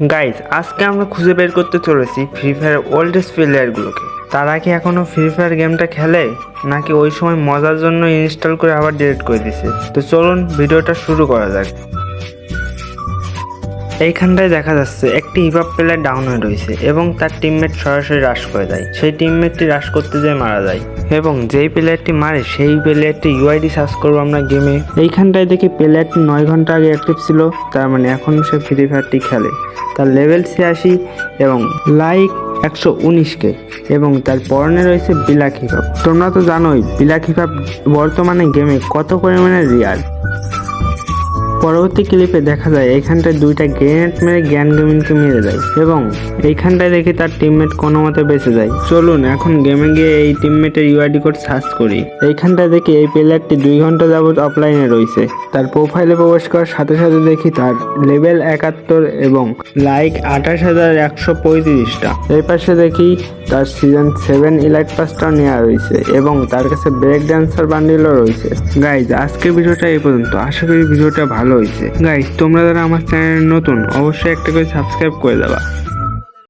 Guys আজকে আমরা খুঁজে বের করতে চলেছি ফ্রি ফায়ার ওল্ডেস্ট প্লেয়ারগুলোকে তারা কি এখনও ফ্রি ফায়ার গেমটা খেলে? নাকি ওই সময় মজার জন্য ইনস্টল করে আবার ডিলিট করে দিছে তো চলুন, ভিডিওটা শুরু করা যাক। এইখানটায় দেখা যাচ্ছে একটি হিপহপ প্লেয়ার ডাউন হয়ে রয়েছে এবং তার টিমমেট সরাসরি রাশ করে দেয়। সেই টিমমেটটি রাশ করতে যেয়ে মারা যায় এবং যেই প্লেয়ারটি মারে, সেই প্লেয়ারটি ইউআইডি সার্চ করব আমরা গেমে এইখানটায় দেখি প্লেয়ারটি নয় ঘণ্টা আগে অ্যাক্টিভ ছিল, তার মানে এখনও সে ফ্রি ফায়ারটি খেলে। তার লেভেল ছিয়াশি এবং লাইক একশো উনিশকে এবং তার পরনে রয়েছে বিলাক হিপহপ তোমরা তো জানোই বিলাক হিপহপ বর্তমানে গেমে কত পরিমাণে রিয়ার পরবর্তী ক্লিপে দেখা যায় এখানটায় দুইটা গ্রেনেড মেরে জ্ঞান গেমিনকে মেরে দেয় এবং এইখানটায় দেখি তার টিমমেট কোনো মতে বেঁচে যায়। চলুন এখন গেমে গিয়ে এই টিমমেটের ইউআইডি কোড সার্চ করি। এইখানটায় দেখি এই প্লেয়ারটি দুই ঘণ্টা যাবত অফলাইনে রয়েছে। তার প্রোফাইলে প্রবেশ করার সাথে সাথে দেখি তার লেভেল একাত্তর এবং লাইক আঠাশ হাজার একশো পঁয়ত্রিশটা। এই পাশে দেখি তার সিজন সেভেন ইলাইট পাসটাও নেওয়া রয়েছে এবং তার কাছে ব্রেক ড্যান্সার বান্ডিলও রয়েছে। গাইজ আজকের ভিডিওটা এই পর্যন্ত। আশা করি ভিডিওটা ভালো হয়েছে। গাইজ তোমরা যারা আমার চ্যানেল নতুন অবশ্যই একটা করে সাবস্ক্রাইব করে দেবা।